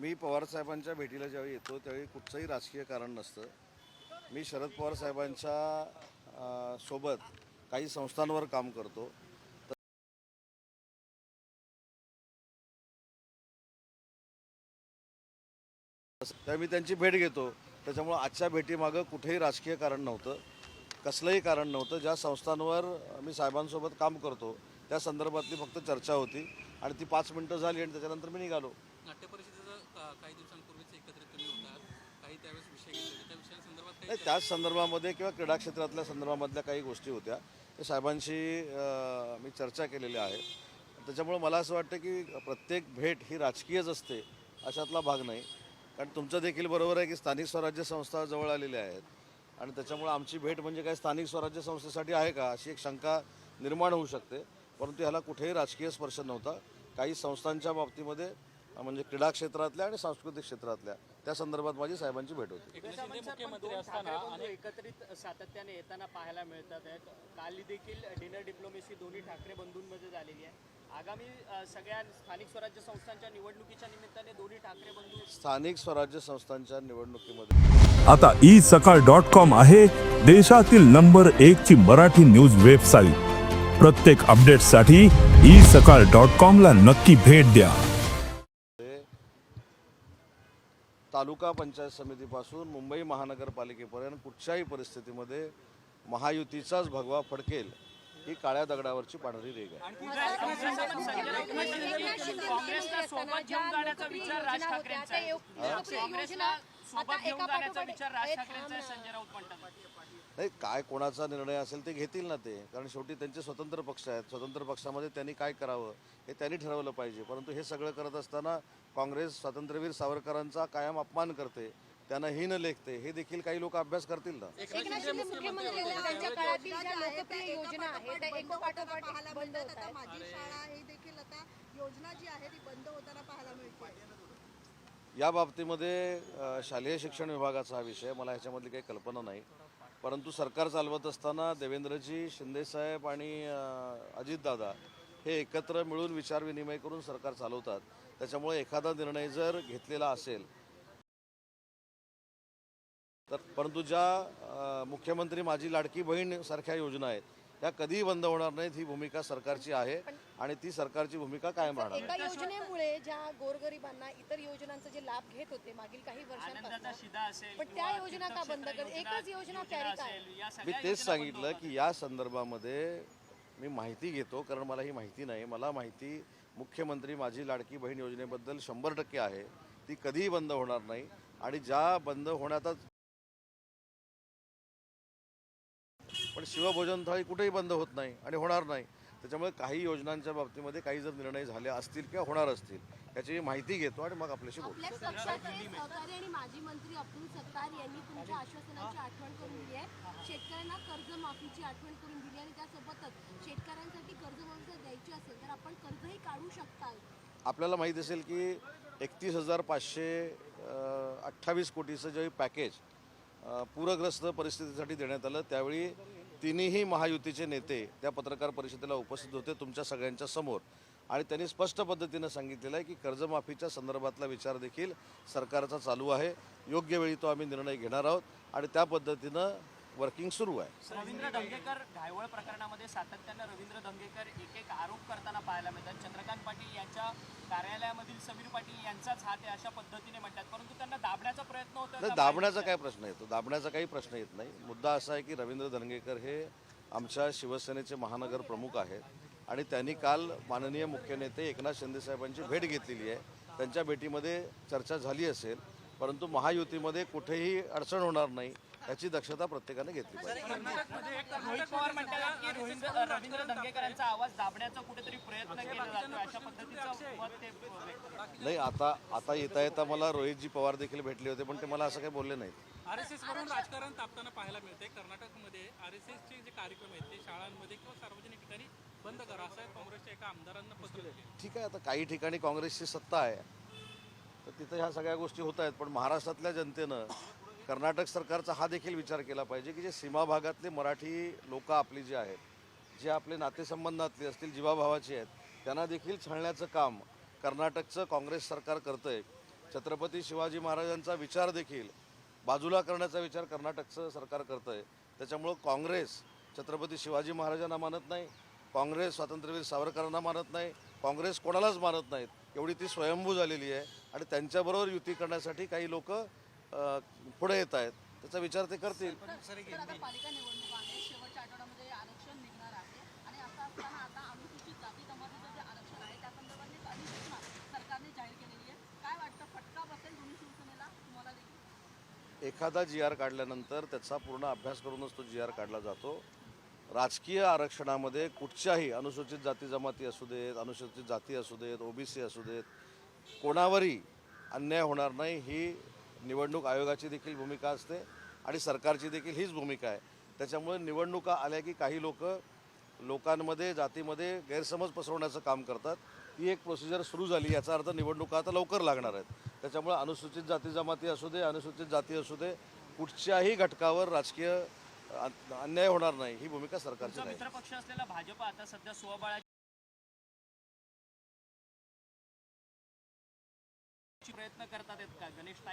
मी पवारसाहेबांच्या भेटीला ज्यावेळी येतो त्यावेळी कुठचंही राजकीय कारण नसतं. मी शरद पवार साहेबांच्या सोबत काही संस्थांवर काम करतो. तर मी त्यांची भेट घेतो. त्याच्यामुळं आजच्या भेटीमागं कुठेही राजकीय कारण नव्हतं. कसलंही कारण नव्हतं. ज्या संस्थांवर मी साहेबांसोबत काम करतो त्या संदर्भातली फक्त चर्चा होती. आणि ती पाच मिनटं झाली आणि त्याच्यानंतर मी निघालो. नाट्य परिषदेचं का- काही दिवसांपूर्वीच एकत्रित तुम्ही होतात काही त्यावेळेस विषय घेतले होते. त्या विषयासंदर्भात काही नाही त्याच संदर्भामध्ये किंवा क्रीडा क्षेत्रातल्या संदर्भामधल्या काही गोष्टी होत्या. त्या साहेबांशी मी चर्चा केलेल्या आहेत त्याच्यामुळं मला असं वाटतं की प्रत्येक भेट ही राजकीयच असते अशातला भाग नाही. कारण तुमचं देखील बरोबर आहे की स्थानिक स्वराज्य संस्था जवळ आलेल्या आहेत. आणि त्याच्यामुळं आमची भेट म्हणजे काय स्थानिक स्वराज्य संस्थेसाठी आहे का अशी एक शंका निर्माण होऊ शकते. परंतु ह्याला कुठेही राजकीय स्पर्श नव्हता. काही संस्थांच्या बाबतीमध्ये म्हणजे क्रीडा क्षेत्रातल्या आणि सांस्कृतिक क्षेत्रातल्या त्या संदर्भात माझी साहेबांची भेट होती. असताना एकत्रित सातत्याने येताना पाहायला मिळतात काल देखील डिनर डिप्लोमेसी दोन्ही ठाकरे बंधूंमध्ये झालेली आहे. आगामी सगळ्या स्थानिक स्वराज्य संस्थांच्या निवडणुकीच्या निमित्ताने दोन्ही ठाकरे बंधू स्थानिक स्वराज्य संस्थांच्या निवडणुकीमध्ये आता ई सकाळ डॉट कॉम आहे देशातील नंबर एक ची मराठी न्यूज वेबसाईट. प्रत्येक अपडेटसाठी ई सकाळ डॉट कॉम ला नक्की भेट द्या. तालुका पंचायत समितीपासून मुंबई महानगरपालिकेपर्यंत कुठच्याही परिस्थितीमध्ये महायुतीचाच भगवा फडकेल ही काळ्या दगडावरची पांढरी रेग आहे. सोबत घेऊन जाण्याचा विचार राज ठाकरेंचा आहे काँग्रेसला सोबत घेऊन जाण्याचा विचार राज ठाकरेंचा आहे संजय राऊत म्हणतात नाही काय कोणाचा निर्णय असेल ते घेतील ना ते. कारण शेवटी त्यांचे स्वतंत्र पक्ष आहेत. स्वतंत्र पक्षामध्ये त्यांनी काय करावं हे त्यांनी ठरवलं पाहिजे. परंतु हे सगळं करत असताना काँग्रेस स्वातंत्र्यवीर सावरकरांचा कायम अपमान करते. त्यांना हीन लेखते. हे देखील काही लोक अभ्यास करतील ना? एकनाथ शिंदे मुख्यमंत्री होते. त्यांच्या काळातील ज्या लोकप्रिय योजना आहेत त्या एकोपाठोपाठ पाहायला बंद मिळतात. होत आता आहेत. माझी शाळा ही देखील आता योजना जी आहे ती बंद होताना पाहायला मिळते. या बाबतीमध्ये शालेय शिक्षण विभागाचा हा विषय मला ह्याच्यामधली काही कल्पना नाही. परंतु सरकार चालवत असताना देवेंद्रजी शिंदेसाहेब आणि अजितदादा हे एकत्र मिळून विचारविनिमय करून सरकार चालवतात. त्याच्यामुळे एखादा निर्णय जर घेतलेला असेल तर परंतु ज्या मुख्यमंत्री माझी लाडकी बहीण सारख्या योजना आहेत त्या कधीही बंद होणार नाहीत ही भूमिका सरकारची आहे आणि ती सरकारची भूमिका कायम राहणार एका योजनेमुळे ज्या गोरगरिबांना इतर योजनांचा जे लाभ घेत होते मागील काही आनंदाचा वर्षांपासून शिदा असेल पण त्या योजना का बंद कर एकच योजना या मी तेच सांगितलं. की या संदर्भामध्ये मी माहिती घेतो कारण मला ही माहिती नाही. मला माहिती मुख्यमंत्री माझी लाडकी बहीण योजनेबद्दल शंभर टक्के आहे. ती कधीही बंद होणार नाही. आणि ज्या बंद होण्यातच पण शिवभोजन थाळी कुठेही बंद होत नाही आणि होणार नाही. त्याच्यामुळे काही योजनांच्या बाबतीमध्ये काही जर निर्णय झाले असतील किंवा होणार असतील याची माहिती घेतो आणि मग आपल्याशी बोलतो आपल्याच पक्षाचे सहकारी आणि माजी मंत्री अब्दुल सत्तार यांनी तुमच्या आश्वासनाची आठवण करून दिली आहे. शेतकऱ्यांना कर्जमाफीची आठवण करून दिली आणि त्यासोबतच शेतकऱ्यांसाठी कर्जमाफी जर द्यायची असेल तर आपण कर्जही काढू शकताल आपल्याला माहीत असेल की एकतीस हजार पाचशे अठ्ठावीस कोटीचं जे पॅकेज पूरग्रस्त परिस्थितीसाठी देण्यात आलं त्यावेळी तिन्ही महायुतीचे नेते त्या पत्रकार परिषदेला उपस्थित होते तुमच्या सगळ्यांच्या समोर. आणि त्यांनी स्पष्ट पद्धतीनं सांगितलेलं आहे की कर्जमाफीच्या संदर्भातला विचार देखील सरकारचा चालू आहे. योग्य वेळी तो आम्ही निर्णय घेणार आहोत आणि त्या पद्धतीनं वर्किंग सुरू आहे. रवींद्र दंगेकर घायवळ प्रकरणामध्ये सातत्यानं रवींद्र दंगेकर एक एक आरोप करताना पाहायला मिळतात. चंद्रकांत पाटील यांच्या कार्यालयामधील समीर पाटील यांचाच हात आहे अशा पद्धतीने म्हणतात त्यांना दाबण्याचा प्रयत्न होतो नाही दाबण्याचा काय प्रश्न येतो. दाबण्याचा काही प्रश्न येत नाही. मुद्दा असा आहे की रवींद्र धनगेकर हे आमच्या शिवसेनेचे महानगर प्रमुख आहेत आणि त्यांनी काल माननीय मुख्य नेते एकनाथ शिंदेसाहेबांची भेट घेतलेली आहे. त्यांच्या भेटीमध्ये चर्चा झाली असेल परंतु महायुतीमध्ये कुठेही अडचण होणार नाही. याची दक्षता प्रत्येकाने घेतली पाहिजे. रोहित पवार म्हणतात की रवींद्र रवींद्र दंगेकरांचा आवाज दाबण्याचा कुठेतरी प्रयत्न केला जातो अशा पद्धतीचं मत ते व्यक्त करतात. नाही आता आता येता येता मला रोहितजी पवार देखील भेटले होते पण ते मला असं काही बोलले नाहीत. आर एस एस वरून राजकारण तापताना पाहायला मिळते कर्नाटकमध्ये आर एस एसचे जे कार्यक्रम आहेत ते शाळांमध्ये किंवा सार्वजनिक ठिकाणी बंद करा असं काँग्रेसच्या एका आमदारांना पत्र. ठीक आहे आता काही ठिकाणी काँग्रेसची सत्ता आहे. तर तिथं ह्या सगळ्या गोष्टी होत आहेत पण महाराष्ट्रातल्या जनतेनं कर्नाटक सरकारचा हा देखील विचार केला पाहिजे की जे सीमा भागातले मराठी लोक आपली जी आहेत जे आपले नातेसंबंधातले असतील जीवाभावाची आहेत त्यांना देखील छळण्याचं काम कर्नाटकचं काँग्रेस सरकार करतं आहे छत्रपती शिवाजी महाराजांचा विचार देखील बाजूला करण्याचा विचार कर्नाटकचं सरकार करतं आहे त्याच्यामुळं काँग्रेस छत्रपती शिवाजी महाराजांना मानत नाही काँग्रेस स्वातंत्र्यवीर सावरकरांना मानत नाही काँग्रेस कोणालाच मानत नाहीत. एवढी ती स्वयंभू झालेली आहे आणि त्यांच्याबरोबर युती करण्यासाठी काही लोक पुढे येत आहेत. त्याचा विचार ते करतील. आता पालिका निवडणूक आहे. शेवटच्या आठवड्यामध्ये आरक्षण निघणार आहे. आणि असं असताना आता अनुसूचित जाती जमातीचं जे आरक्षण आहे त्या संदर्भात एक अधिसूचना सरकारने जाहीर केलेली आहे. काय वाटतं फटका बसेल दोन्ही शिवसेनेला? तुम्हाला देखील. एखादा जी आर काढल्यानंतर त्याचा पूर्ण अभ्यास करूनच तो जी आर काढला जातो. राजकीय आरक्षणामध्ये कुठच्याही अनुसूचित जाती जमाती असू देत अनुसूचित जाती असू देत ओबीसी असू देत कोणावरही अन्याय होणार नाही ही निवडणूक आयोगाची देखील भूमिका असते आणि सरकारची देखील हीच भूमिका आहे. त्याच्यामुळे निवडणुका आल्या की काही लोक लोकांमध्ये जातीमध्ये गैरसमज पसरवण्याचं काम करतात. ती एक प्रोसिजर सुरू झाली याचा अर्थ निवडणुका आता लवकर लागणार आहेत. त्याच्यामुळे अनुसूचित जाती जमाती असू दे अनुसूचित जाती असू दे कुठच्याही घटकावर राजकीय अन्याय होणार नाही ही भूमिका सरकारची तुमचा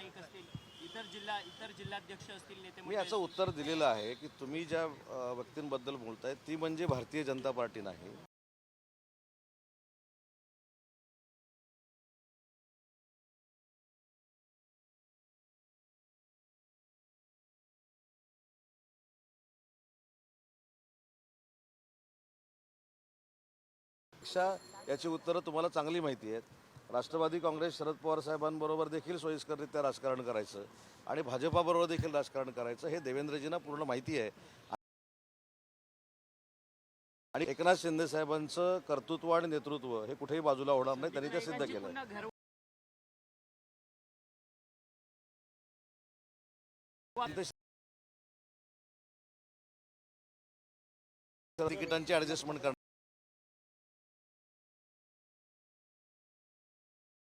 नाईक असतील इतर जिल्हा इतर जिल्हाध्यक्ष असतील नेते मी याचं उत्तर दिलेलं आहे की तुम्ही ज्या व्यक्तींबद्दल बोलताय ती म्हणजे भारतीय जनता पार्टी नाही. याची उत्तरं तुम्हाला चांगली माहिती आहेत. राष्ट्रवादी काँग्रेस शरद पवार साहेबांबरोबर देखील सोयीस्कररित्या राजकारण करायचं आणि भाजपाबरोबर देखील राजकारण करायचं हे देवेंद्रजींना पूर्ण माहिती आहे. आणि एकनाथ शिंदे साहेबांचं कर्तृत्व आणि नेतृत्व हे कुठेही बाजूला होणार नाही त्यांनी ते सिद्ध केलं तिकिटांची ऍडजस्टमेंट करणे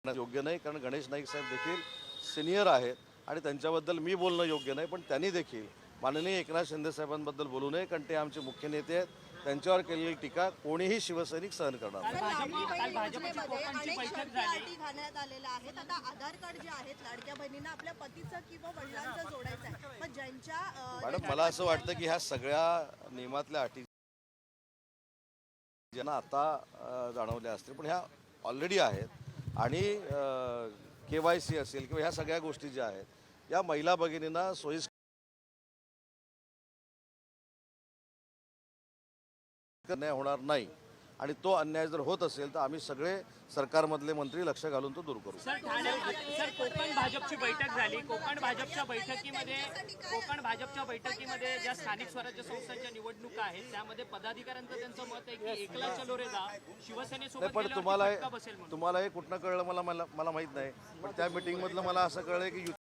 योग्य नाही कारण गणेश नाईक साहेब देखील सिनियर आहेत आणि त्यांच्याबद्दल मी बोलणं योग्य नाही पण त्यांनी देखील माननीय एकनाथ शिंदे साहेबांबद्दल बोलू नये कारण ते आमचे मुख्य नेते आहेत. त्यांच्यावर केलेली टीका कोणीही शिवसैनिक सहन करणार नाही. काल भाजप काल लाडकी भाजपची बहीण योजनेमध्ये कोकणची अनेक बैठक शर्ती झाली अटी घालण्यात आलेल्या आहेत. आता आधार कार्ड जे आहेत लाडक्या बहिणींना आपल्या पतीचं किंवा वडिलांचं जोडायचं आहे. पण ज्यांच्या अं, मॅडम मला असं वाटतं की ह्या सगळ्या नियमातल्या अटी ज्यांना आता जाणवल्या असतील पण ह्या ऑलरेडी आहेत. आणि के वाय सी असेल किंवा ह्या सगळ्या गोष्टी ज्या आहेत या महिला भगिनींना सोयीस्कर होणार नाही. आणि तो अन्याय जर होत असेल तर आम्ही सगळे सरकारमधले मंत्री लक्ष घालून तो दूर करू सर कोकण भाजपची बैठक झाली कोकण भाजपच्या बैठकीमध्ये कोकण भाजपच्या बैठकीमध्ये ज्या स्थानिक स्वराज्य संस्थांच्या निवडणुका आहेत त्यामध्ये पदाधिकाऱ्यांचं त्यांचं मत आहे की एकला चलोरे जा शिवसेनेसोबत पण तुम्हाला तुम्हाला हे कुठनं कळलं मला मला मला माहीत नाही पण त्या मिटिंगमधलं मला असं कळलं की युती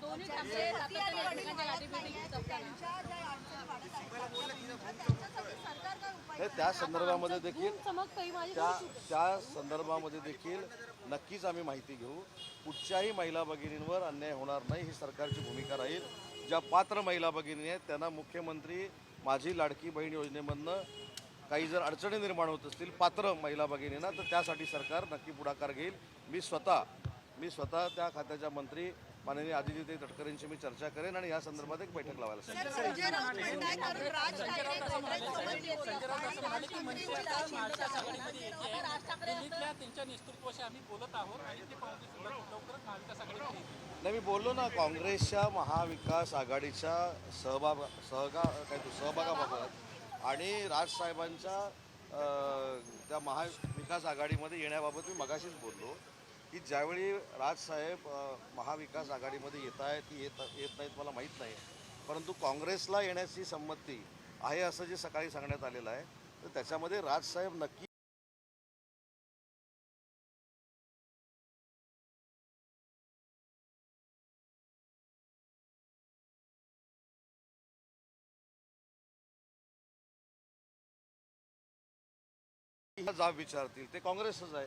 दोन्ही हे त्या संदर्भामध्ये देखील त्या त्या संदर्भामध्ये देखील नक्कीच आम्ही माहिती घेऊ. कुठच्याही महिला भगिनींवर अन्याय होणार नाही ही सरकारची भूमिका राहील. ज्या पात्र महिला भगिनी आहेत त्यांना मुख्यमंत्री माझी लाडकी बहीण योजनेमधनं काही जर अडचणी निर्माण होत असतील पात्र महिला भगिनींना तर त्यासाठी सरकार नक्की पुढाकार घेईल. मी स्वतः मी स्वतः त्या खात्याच्या मंत्री माननीय आदित्य तटकरेंशी मी चर्चा करेन आणि या संदर्भात एक बैठक लावायला नाही मी बोललो ना काँग्रेसच्या महाविकास आघाडीच्या सहभाग सहगा काय तो सहभागाबाबत आणि राजसाहेबांच्या त्या महाविकास आघाडीमध्ये येण्याबाबत मी मगाशीच बोललो. की ज्यावेळी राजसाहेब महाविकास आघाडीमध्ये येत आहेत की येत येत नाहीत मला माहीत नाही. परंतु काँग्रेसला येण्याची संमती आहे असं जे सकाळी सांगण्यात आलेलं आहे तर त्याच्यामध्ये राजसाहेब नक्की ह्या जाब विचारतील. ते काँग्रेसच आहे.